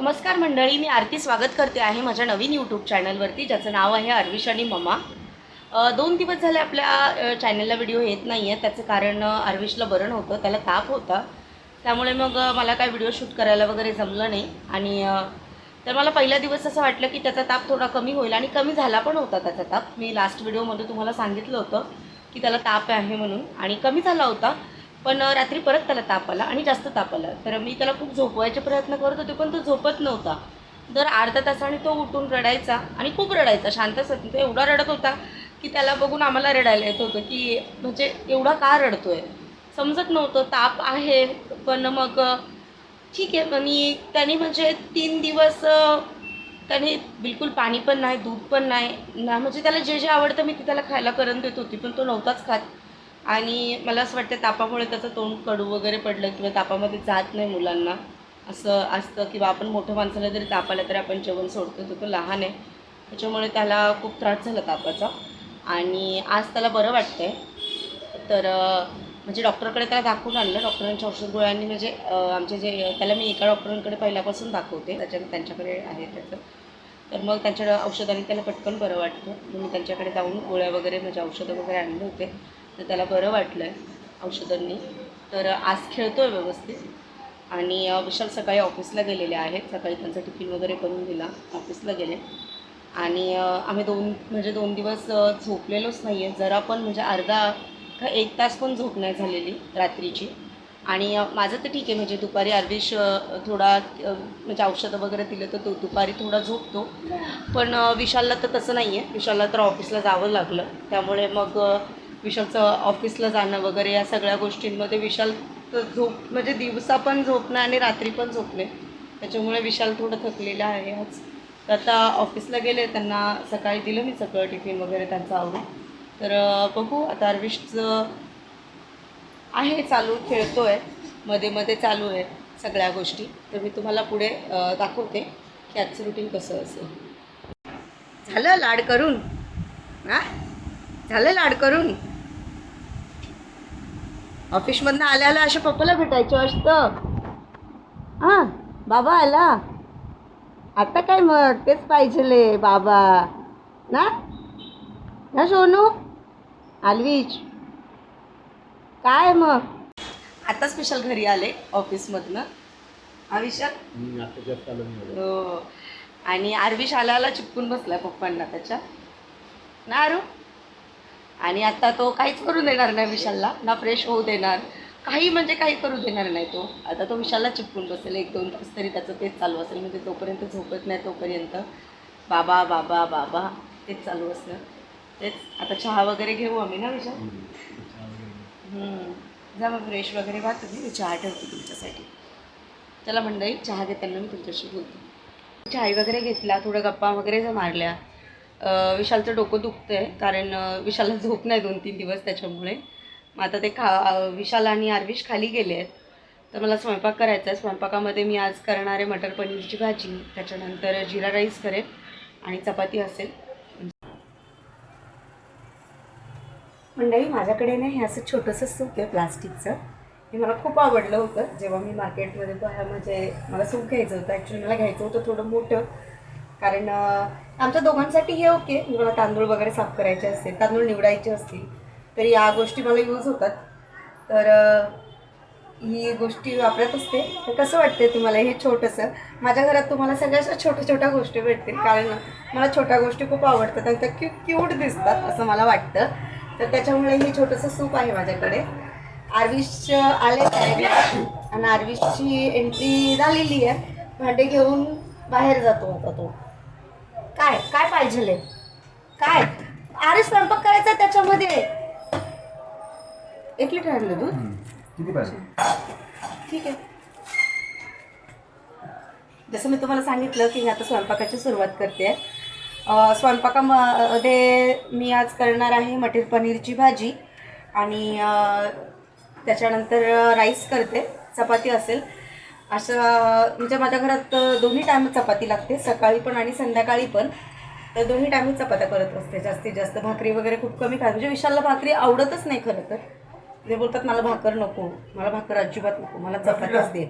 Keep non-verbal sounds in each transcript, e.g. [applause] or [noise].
नमस्कार मंडळी मी आरती स्वागत करते आहे माझ्या नवीन यूट्यूब चॅनलवरती ज्याचं नाव आहे अर्विश आणि ममा. दोन दिवस झाले आपल्या चॅनलला व्हिडिओ येत नाही आहे त्याचं कारण अर्विशला बरं नव्हतं त्याला ताप होता. त्यामुळे मग मला काय व्हिडिओ शूट करायला वगैरे जमलं नाही. आणि तर मला पहिला दिवस असं वाटलं की त्याचा ताप थोडा कमी होईल आणि कमी झाला पण होता त्याचा ताप. मी लास्ट व्हिडिओमध्ये तुम्हाला सांगितलं होतं की त्याला ताप आहे म्हणून आणि कमी झाला होता. पण रात्री परत त्याला ताप आला आणि जास्त ताप आला. तर मी त्याला खूप झोपवायचे प्रयत्न करत होते पण तो झोपत नव्हता. दर अर्धा तासाने तो उठून रडायचा आणि खूप रडायचा. शांतच होता तो एवढा रडत होता की त्याला बघून आम्हाला रडायला येत होतं की म्हणजे एवढा का रडतो आहे समजत नव्हतं. ताप आहे पण मग ठीक आहे. आणि त्याने म्हणजे तीन दिवस त्याने बिलकुल पाणी पण नाही दूध पण नाही ना म्हणजे त्याला जे जे आवडतं मी ते त्याला खायला करून देत होती पण तो नव्हताच खात. आणि मला असं वाटतं तापामुळे त्याचं तोंड कडू वगैरे पडलं किंवा तापामध्ये जात नाही मुलांना. असं असतं किंवा आपण मोठ्या माणसाला जरी ताप आला तरी आपण जेवण सोडतो तो लहान आहे. त्याच्यामुळे त्याला खूप त्रास झाला तापाचा. आणि आज त्याला बरं वाटतं आहे तर म्हणजे डॉक्टरकडे त्याला दाखवून आणलं. डॉक्टरांच्या औषध गोळ्यांनी म्हणजे आमचे जे त्याला मी एका डॉक्टरांकडे पहिल्यापासून दाखवते. त्याच्या त्यांच्याकडे आहे त्याचं. तर मग त्यांच्या औषधाने त्याला पटकन बरं वाटतं. मी त्यांच्याकडे जाऊन गोळ्या वगैरे म्हणजे औषधं वगैरे आणले होते. तर त्याला बरं वाटलं आहे औषधांनी. तर आज खेळतो आहे व्यवस्थित. आणि विशाल सकाळी ऑफिसला गेलेले आहेत. सकाळी त्यांचा टिफिन वगैरे करून दिला ऑफिसला गेले. आणि आम्ही दोन म्हणजे दोन दिवस झोपलेलोच नाही आहे जरा पण म्हणजे अर्धा का एक तास पण झोप नाही झालेली रात्रीची. आणि माझं तर ठीक आहे. म्हणजे दुपारी अर्विश थोडा म्हणजे औषधं वगैरे दिलं तर तो दुपारी थोडा झोपतो. पण विशालला तर तसं नाही आहे विशालला तर ऑफिसला जावं लागलं. त्यामुळे मग विशालचं ऑफिसला जाणं वगैरे या सगळ्या गोष्टींमध्ये विशाल तर झोप म्हणजे दिवसा पण झोपणं आणि रात्री पण झोपणे. त्याच्यामुळे विशाल थोडं थकलेला आहे आज. तर आता ऑफिसला गेले त्यांना सकाळी दिलं मी सगळं टिफिन वगैरे त्यांचं आवडून तर बघू आता अर्विशचं आहे चालू खेळतो आहे मध्ये मध्ये चालू आहे सगळ्या गोष्टी. तर मी तुम्हाला पुढे दाखवते की आजचं रुटीन कसं असेल. झालं? लाड करून? हां? झालं लाड करून. ऑफिसमधनं आल्या आल्या अशा पप्पाला भेटायचं असतं. हां बाबा आला. आता काय मग? तेच पाहिजेले बाबा. ना? ना सोनू? आलविश काय मग? आताच विशाल घरी आले ऑफिसमधनं विशाल? मी आता जास्त आलो नाही हो. आणि आरविश आला आला चिपकून बसलाय पप्पांना त्याच्या. ना आरू? आणि आता तो काहीच करू देणार नाही विशालला. ना फ्रेश होऊ देणार. काही म्हणजे काही करू देणार नाही तो. आता तो विशालला चिपकून बसेल. एक दोन तास तरी त्याचं तेच चालू असेल. म्हणजे जोपर्यंत झोपत नाही तोपर्यंत. बाबा बाबा बाबा. तेच चालू असणार. तेच. आता चहा वगैरे घेऊ आम्ही ना विशाल. जा मग फ्रेश वगैरे व्हा तुम्ही. मी चहा ठेवते तुमच्यासाठी. चला मंडळी चहा घेताना मी तुमच्याशी बोलते. चहा वगैरे घेतला थोडं गप्पा वगैरे ज्या मारल्या विशालचं डोकं दुखतं आहे कारण विशालला झोप नाही दोन तीन दिवस त्याच्यामुळे. मग आता ते खा विशाल आणि आरविश खाली गेले आहेत. तर मला स्वयंपाक करायचा आहे स्वयंपाकामध्ये मी आज करणार आहे मटर पनीरची भाजी त्याच्यानंतर जिरा राईस करेन आणि चपाती असेल. मंडळी माझ्याकडे नाही हे असं छोटंसं सूप आहे प्लास्टिकचं. हे मला खूप आवडलं होतं. जेव्हा मी मार्केटमध्ये पाहा म्हणजे मला सूप घ्यायचं होतं. ॲक्च्युली मला घ्यायचं होतं थोडं मोठं. कारण आमच्या दोघांसाठी हे ओके. मला तांदूळ वगैरे साफ करायचे असतील तांदूळ निवडायचे असतील तर या गोष्टी मला यूज होतात. तर ही गोष्टी वापरत असते. तर कसं वाटते तुम्हाला हे छोटंसं? माझ्या घरात तुम्हाला सगळ्या अशा छोट्या छोट्या गोष्टी भेटतील. कारण मला छोट्या गोष्टी खूप आवडतात आणि त्या क्यू क्यूट दिसतात असं मला वाटतं. तर त्याच्यामुळे हे छोटंसं सूप आहे माझ्याकडे. आर्विश आले आहे आणि आर्विशची एंट्री झालेली आहे. भांडे घेऊन बाहेर जातो आता तो. काय? काय पाहिजे काय? अरे स्वयंपाक करायचा त्याच्यामध्ये. एक लिटर आणलं दूध? किती पाहिजे? ठीक आहे. जसं मी तुम्हाला सांगितलं की मी आता स्वयंपाकाची सुरुवात करते. स्वयंपाकामध्ये मी आज करणार आहे मटर पनीरची भाजी आणि त्याच्यानंतर राईस करते. चपाती असेल. असं म्हणजे माझ्या घरात दोन्ही टाईम चपाती लागते. सकाळी पण आणि संध्याकाळी पण. तर दोन्ही टाईम चपात्या करत असते. जास्तीत जास्त भाकरी वगैरे खूप कमी खात. म्हणजे विशालला भाकरी आवडतच नाही खरं तर. ते बोलतात मला भाकर नको. मला भाकर अजिबात नको. मला चपातीच दे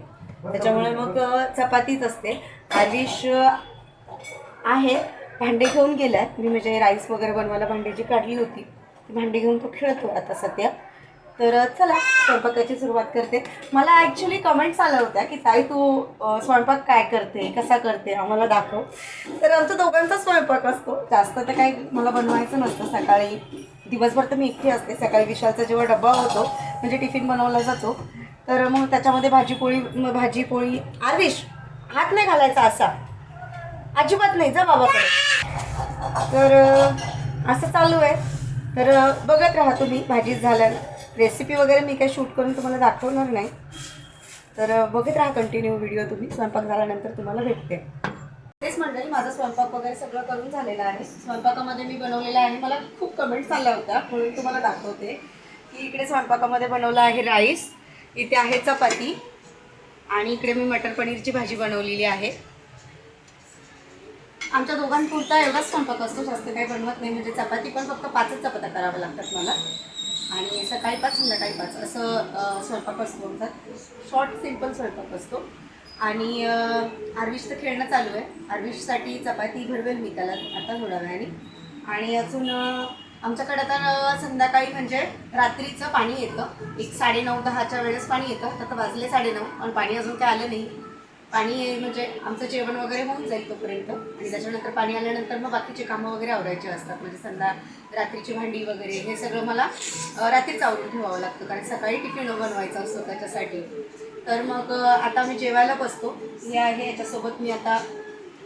त्याच्यामुळे मग अ, चपातीच असते. अ, आहे. भांडे घेऊन गेलाय. मी म्हणजे राईस वगैरे बनवायला भांडी जी काढली होती भांडी घेऊन तो खेळतो आता सध्या. तर चला स्वयंपाकाची सुरुवात करते. मला ॲक्च्युली कमेंट्स आल्या होत्या की ताई तू स्वयंपाक काय करते? कसा करते? आम्हाला दाखव. तर आमचा दोघांचा स्वयंपाक असतो. जास्त तर काही मला बनवायचं नसतं. सकाळी दिवसभर तर मी एकटी असते. सकाळी विशालचा जेव्हा डब्बा होतो म्हणजे टिफिन बनवला जातो. तर मग त्याच्यामध्ये भाजी पोळी भाजी पोळी आर्विश हात नाही घालायचा असा. अजिबात नाही जा बाबाकडे. तर असं चालू आहे. तर बघत राहा तुम्ही भाजी झाल्या रेसिपी वगैरे मी काही शूट करून तुम्हाला दाखवणार नाही. तर बघत राहा कंटिन्यू व्हिडिओ तुम्ही. स्वयंपाक झाल्यानंतर तुम्हाला भेटते. तेच मंडळी माझा स्वयंपाक वगैरे सगळं करून झालेला आहे. स्वयंपाकामध्ये मी बनवलेला आहे. मला खूप कमेंट्स आल्या होत्या म्हणून तुम्हाला दाखवते. की इकडे स्वयंपाकामध्ये बनवलं आहे राईस इथे आहे चपाती आणि इकडे मी मटर पनीरची भाजी बनवलेली आहे. आमच्या दोघांपुरता एवढाच स्वयंपाक असतो जास्त काही बनवत नाही. म्हणजे चपाती पण फक्त पाचच चपात्या कराव्या लागतात मला. आणि सकाळी पाच संध्याकाळी पाच असं स्वयंपाक असतो आमचा. शॉर्ट सिंपल स्वयंपाक असतो. आणि अं, आर्विश तर खेळणं चालू आहे. आर्विशसाठी चपाती घडवेल मी त्याला आता थोड्या वेळाने. आणि अजून आमच्याकडे आता संध्याकाळी म्हणजे रात्रीचं पाणी येतं. एक साडेनऊ दहाच्या वेळेस पाणी येतं. आता वाजले साडेनऊ पण पाणी अजून काय आलं नाही. पाणी म्हणजे आमचं जेवण वगैरे होऊन जाईल तोपर्यंत. आणि त्याच्यानंतर पाणी आल्यानंतर मग बाकीचे कामं वगैरे आवरायचे असतात. म्हणजे संध्या रात्रीची भांडी वगैरे हे सगळं मला रात्रीच आवरून ठेवावं लागतं. कारण सकाळी टिफिन बनवायचा असतो त्याच्यासाठी. तर मग आता मी जेवायला बसतो. हे आहे याच्यासोबत मी आता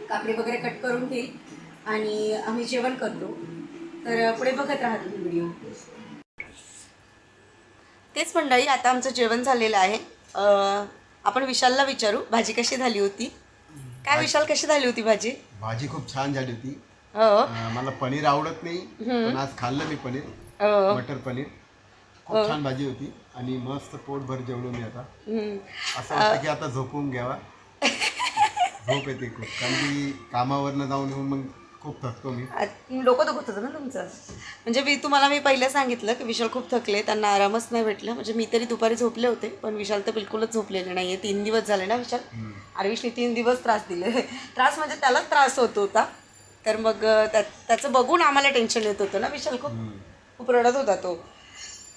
काकडी वगैरे कट करून घेईल. आणि आम्ही जेवण करतो. तर पुढे बघत राहा तुम्ही व्हिडिओ. तेच मंडळी आता आमचं जेवण झालेलं आहे. आपण विशालला विचारू भाजी कशी झाली होती? काय विशाल कशी झाली होती भाजी? भाजी खूप छान झाली होती. हो. अं, मला पनीर आवडत नाही पण आज खाल्लं मी पनीर हो. मटर पनीर. खूप छान भाजी होती आणि मस्त पोटभर जेवलो मी आता. हम्म. असं वाटतं की आता झोपून घ्यावा. झोप येते खूप. कारण की कामावरनं जाऊन येऊन मग खूप थकतो मी. आ- डोकं दुखत होतं ना तुमचं? म्हणजे मी तुम्हाला मी पहिलं सांगितलं की विशाल खूप थकले त्यांना आरामच नाही भेटला. म्हणजे मी तरी दुपारी झोपले होते पण विशाल तर बिलकुलच झोपलेले नाही आहे तीन दिवस झाले ना विशाल? आरविशने तीन दिवस त्रास दिले. त्रास म्हणजे त्यालाच त्रास होत होता. तर मग अं, त्या त्याचं बघून आम्हाला टेन्शन येत होतं ना विशाल खूप? खूप रडत होता तो.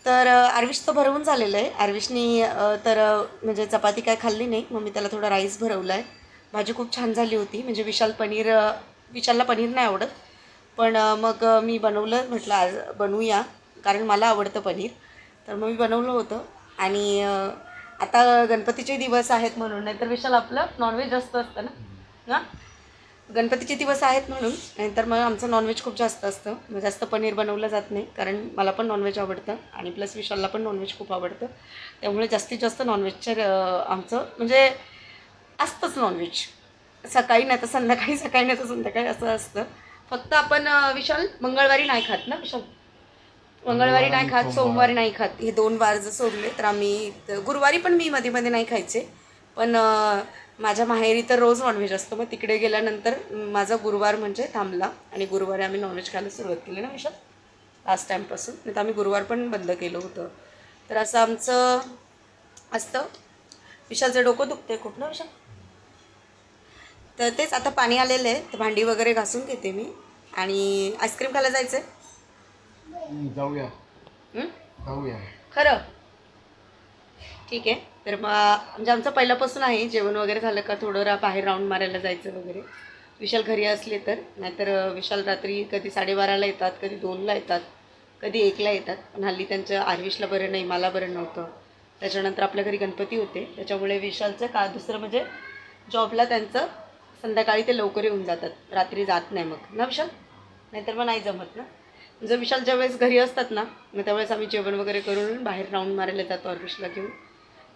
तर अं, आर्विश तर भरवून झालेलं आहे. आर्विशनी अं, तर अं, म्हणजे चपाती काय खाल्ली नाही. मग मी त्याला थोडा राईस भरवला आहे भाजी खूप छान झाली होती. म्हणजे विशाल पनीर अं, विशालला पनीर नाही आवडत. पण मग मी बनवलं. म्हटलं आज बनवूया. कारण मला आवडतं पनीर. तर मग मी बनवलं होतं. आणि आता गणपतीचे दिवस आहेत म्हणून नाहीतर विशाल आपलं नॉनव्हेज जास्त असतं ना? ना? गणपतीचे दिवस आहेत म्हणून नाहीतर मग आमचं नॉनव्हेज खूप जास्त असतं. मग जास्त पनीर बनवलं जात नाही कारण मला पण नॉनव्हेज आवडतं. आणि प्लस विशालला पण नॉनव्हेज खूप आवडतं. त्यामुळे जास्तीत जास्त नॉनव्हेजचं आमचं म्हणजे असतंच नॉनव्हेज सकाळी नाही तर संध्याकाळी सकाळी नाही तर संध्याकाळी असं असतं. फक्त आपण विशाल मंगळवारी नाही खात ना विशाल? मंगळवारी नाही खात सोमवारी. नाही खात. हे दोन वार जर सोडले तर आम्ही गुरुवारी पण मी मध्ये मध्ये नाही खायचे. पण माझ्या माहेरी तर रोज नॉनव्हेज असतं. मग तिकडे गेल्यानंतर माझा गुरुवार म्हणजे थांबला. आणि गुरुवारी आम्ही नॉनव्हेज खायला सुरुवात केली ना विशाल? लास्ट टाईमपासून नाही तर आम्ही गुरुवार पण बंद केलं होतं. तर असं आमचं असतं. विशालचं डोकं दुखते खूप ना विशाल? तर तेच आता पाणी आलेलं आहे. तर भांडी वगैरे घासून घेते मी. आणि आईस्क्रीम खायला जायचं आहे जाऊया? जाऊया. खरं? ठीक आहे. तर मग म्हणजे आमचं पहिल्यापासून आहे. जेवण वगैरे झालं का थोडं रा बाहेर राऊंड मारायला जायचं वगैरे. विशाल घरी असले तर. नाहीतर विशाल रात्री कधी साडेबाराला येतात कधी दोनला येतात कधी एकला येतात. पण हल्ली त्यांचं आर्विशला बरं नाही मला बरं नव्हतं. त्याच्यानंतर आपल्या घरी गणपती होते. त्याच्यामुळे विशालचं का दुसरं म्हणजे जॉबला त्यांचं संध्याकाळी ते लवकर येऊन जातात. रात्री जात नाही मग. ना विशाल? नाहीतर मग नाही जमत ना? जर विशाल ज्यावेळेस घरी असतात ना मग त्यावेळेस आम्ही जेवण वगैरे करून बाहेर राऊंड मारायला जातो ऑर्बिशला घेऊन.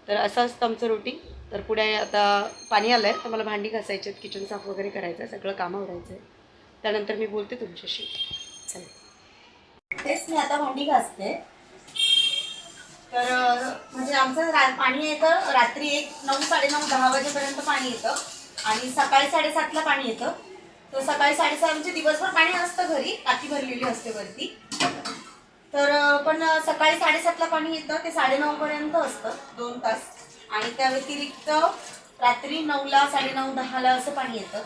तर असं असतं आमचं रुटीन तर पुढे आता पाणी आलं आहे तर मला भांडी घासायची आहेत किचन साफ वगैरे करायचं आहे सगळं कामं आवडायचं आहे. त्यानंतर मी बोलते तुमच्याशी. चला. तेच मी आता भांडी घासते. तर म्हणजे आमचं रा पाणी येतं रात्री एक नऊ साडेनऊ दहा वाजेपर्यंत पाणी येतं. आणि सकाळी साडेसातला पाणी येतं. तर सकाळी साडेसात म्हणजे दिवसभर पाणी असतं घरी टाकी भरलेली असते वरती. तर पण सकाळी साडेसातला पाणी येतं ते साडेनऊपर्यंत असतं दोन तास. आणि त्या व्यतिरिक्त रात्री नऊला साडेनऊ दहाला असं पाणी येतं.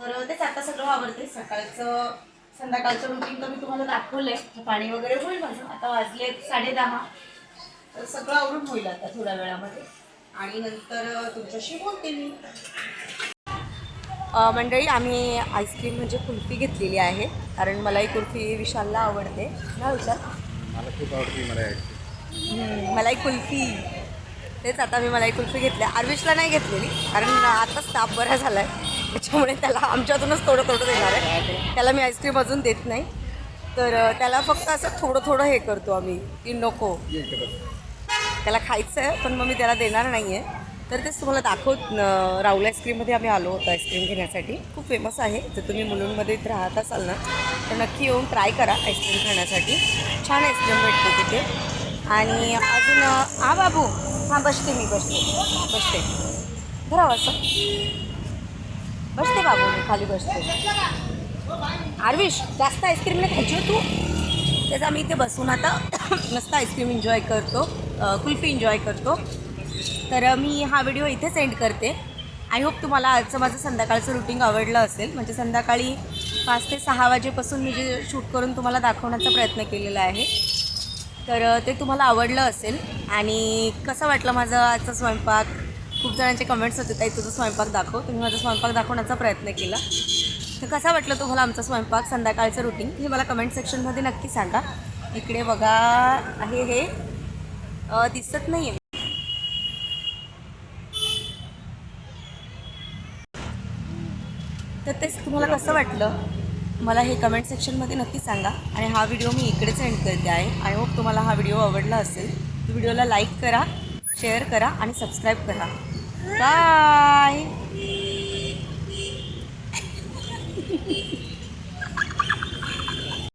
तर तेच आता सगळं आवडते सकाळचं संध्याकाळचं रुटीन तर मी तुम्हाला दाखवलं आहे पाणी वगैरे होईल माझं. आता वाजले साडे दहा. तर सगळं आवरून होईल आता थोड्या वेळामध्ये. आणि नंतर तुमच्याशी बोलते मी. मंडळी आम्ही आईस्क्रीम म्हणजे कुल्फी घेतलेली आहे. कारण मला ही कुल्फी विशालला आवडते. ना विशाल. मला खूप आवडते मला मलाई कुल्फी. तेच आता मी मलाई कुल्फी घेतली. आर्विशला नाही घेतलेली कारण आताच ताप बरा झाला आहे त्याच्यामुळे त्याला आमच्यातूनच थोडं थोडं देणार आहे. त्याला मी आईस्क्रीम अजून देत नाही. तर त्याला फक्त असं थोडं थोडं हे करतो आम्ही की नको. त्याला खायचं आहे पण मग मी त्याला देणार नाही आहे तर तेच तुम्हाला दाखवत राहुल आईस्क्रीममध्ये आम्ही आलो होतो आईस्क्रीम घेण्यासाठी. खूप फेमस आहे. जर तुम्ही मुलुंडमध्ये इथे राहत असाल ना तर नक्की येऊन ट्राय करा आईस्क्रीम खाण्यासाठी. छान आईस्क्रीम भेटते तिथे. आणि अजून हा बाबू. हां बसते मी बसते. बसते. धरा असं बसते बाबू मी खाली बसते. आरविश जास्त आईस्क्रीम नाही खायची हो तू. त्याचं आम्ही इथे बसून आता [coughs] मस्त आईस्क्रीम एन्जॉय करतो. कुल्फी एन्जॉय करतो. तर मी हा व्हिडिओ इथेच सेंड करते. आय होप तुम्हाला आजचं माझं संध्याकाळचं रुटीन आवडलं असेल. म्हणजे संध्याकाळी पाच ते सहा वाजेपासून मी जे शूट करून तुम्हाला दाखवण्याचा प्रयत्न केलेला आहे. तर ते तुम्हाला आवडलं असेल. आणि कसं वाटलं माझं आजचा स्वयंपाक? खूप जणांचे कमेंट्स होते ताई तुझा स्वयंपाक दाखव. तुम्ही माझा स्वयंपाक दाखवण्याचा प्रयत्न केला. तर कसा वाटलं तुम्हाला आमचा स्वयंपाक संध्याकाळचं रुटीन हे मला कमेंट सेक्शनमध्ये नक्की सांगा. इकडे बघा आहे हे. दिसत नाही आहे तर तेच तुम्हाला कसं वाटलं? मला हे कमेंट सेक्शनमध्ये नक्की सांगा. आणि हा व्हिडिओ मी इकडेच एंड करते आहे. आय होप तुम्हाला हा व्हिडिओ आवडला असेल. व्हिडिओला लाईक करा शेअर करा आणि सबस्क्राईब करा. बाय